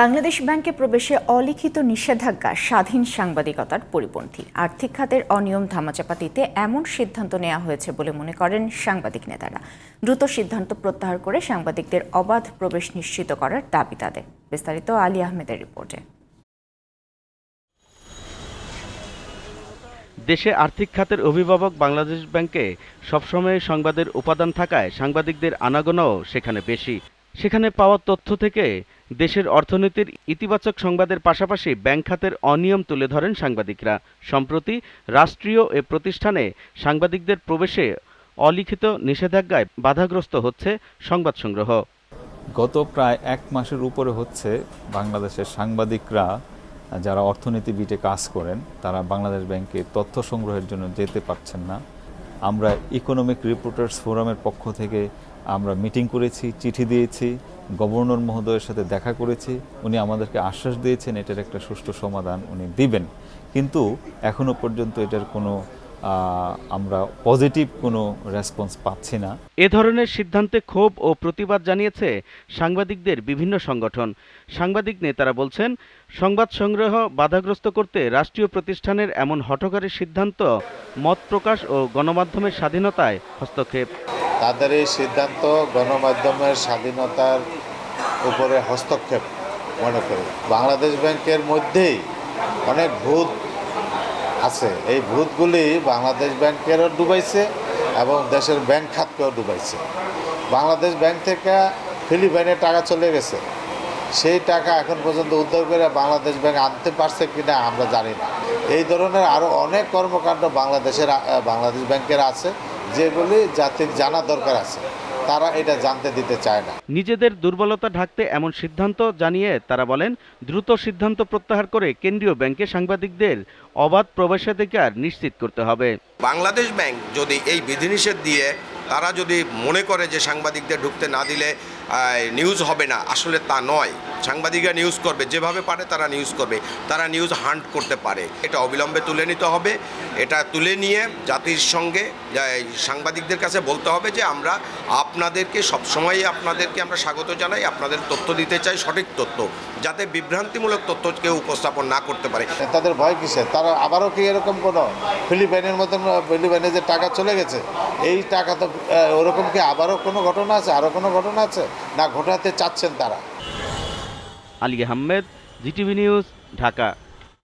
বাংলাদেশ ব্যাংকে প্রবেশে অলিখিত নিষেধাজ্ঞা স্বাধীন সাংবাদিকতার পরিপন্থী। আর্থিক খাতের অনিয়ম ধামাচাপা দিতে এমন সিদ্ধান্ত নেওয়া হয়েছে বলে মনে করেন সাংবাদিক নেতারা। দ্রুত সিদ্ধান্ত প্রত্যাহার করে সাংবাদিকদের অবাধ প্রবেশ নিশ্চিত করার দাবি তাদের। বিস্তারিত আলী আহমেদের রিপোর্টে। দেশে আর্থিক খাতের অভিভাবক বাংলাদেশ ব্যাংকে সবসময় সংবাদের উপাদান থাকায় সাংবাদিকদের আনাগোনাও সেখানে বেশি। সেখানে পাওয়া তথ্য থেকে দেশের অর্থনীতির ইতিবাচক সংবাদের পাশাপাশি ব্যাংক খাতের অনিয়ম তুলে ধরেন সাংবাদিকরা। সম্প্রতি রাষ্ট্রীয় এ প্রতিষ্ঠানে সাংবাদিকদের প্রবেশে অলিখিত নিষেধাজ্ঞায় বাধাগ্রস্ত হচ্ছে সংবাদ সংগ্রহ। গত প্রায় এক মাসের উপরে হচ্ছে বাংলাদেশের সাংবাদিকরা, যারা অর্থনীতিবিদে কাজ করেন, তারা বাংলাদেশ ব্যাংকে তথ্য সংগ্রহের জন্য যেতে পারছেন না। আমরা ইকোনমিক রিপোর্টার্স ফোরামের পক্ষ থেকে আমরা মিটিং করেছি, চিঠি দিয়েছি গভর্নর মহোদয়ের সাথে দেখা করেছি, উনি আমাদেরকে আশ্বাস দিয়েছেন এটার একটা সুষ্ঠু সমাধান উনি দিবেন। কিন্তু এখনও পর্যন্ত এটার কোনো আমরা পজিটিভ কোনো রেসপন্স পাচ্ছি না। এ ধরনের সিদ্ধান্তে ক্ষোভ ও প্রতিবাদ জানিয়েছে সাংবাদিকদের বিভিন্ন সংগঠন। সাংবাদিক নেতারা বলছেন সংবাদ সংগ্রহ বাধাগ্রস্ত করতে রাষ্ট্রীয় প্রতিষ্ঠানের এমন হঠকারী সিদ্ধান্ত মত প্রকাশ ও গণমাধ্যমের স্বাধীনতায় হস্তক্ষেপ। তাদের এই সিদ্ধান্ত গণমাধ্যমের স্বাধীনতার উপরে হস্তক্ষেপ মনে করি। বাংলাদেশ ব্যাংকের মধ্যেই অনেক ভূত আছে। এই ভূতগুলি বাংলাদেশ ব্যাংকেরও ডুবাইছে এবং দেশের ব্যাংক খাতকেও ডুবাইছে। বাংলাদেশ ব্যাংক থেকে ফিলিপাইনে টাকা চলে গেছে। সেই টাকা এখন পর্যন্ত উদ্ধার করে বাংলাদেশ ব্যাংক আনতে পারছে কিনা আমরা জানি না। এই ধরনের আরও অনেক কর্মকাণ্ড বাংলাদেশের বাংলাদেশ ব্যাংকের আছে, যেগুলি জাতির জানা দরকার আছে। তারা এটা জানতে দিতে চায় না। নিজেদের দুর্বলতা ঢাকতে এমন সিদ্ধান্ত জানিয়ে তারা বলেন দ্রুত সিদ্ধান্ত প্রত্যাহার করে কেন্দ্রীয় ব্যাংকে সাংবাদিকদের অবাধ প্রবেশাধিকার নিশ্চিত করতে হবে। বাংলাদেশ ব্যাংক যদি এই বিধিনিষেধ দিয়ে তারা যদি মনে করে যে সাংবাদিকদের ঢুকতে না দিলে নিউজ হবে না, আসলে তা নয়। সাংবাদিকরা নিউজ করবে, যেভাবে পারে তারা নিউজ করবে। তারা নিউজ হান্ট করতে পারে। এটা অবিলম্বে তুলে নিতে হবে। এটা তুলে নিয়ে জাতির সঙ্গে সাংবাদিকদের কাছে বলতে হবে যে আমরা আপনাদেরকে, সবসময়ই আপনাদেরকে আমরা স্বাগত জানাই, আপনাদের তথ্য দিতে চাই, সঠিক তথ্য, যাতে বিভ্রান্তিমূলক তথ্য কেউ উপস্থাপন না করতে পারে। তাদের ভয় কিসে? তারা আবারও কি এরকম কোনো ফিলিপাইনের মতন, ফিলিপাইনে যে টাকা চলে গেছে, এই টাকা তো ওরকম কি আবারও কোনো ঘটনা আছে? আরও কোনো ঘটনা আছে? না, ঘটাতে চাচ্ছেন তারা? Ali Ahmed, GTV news, Dhaka.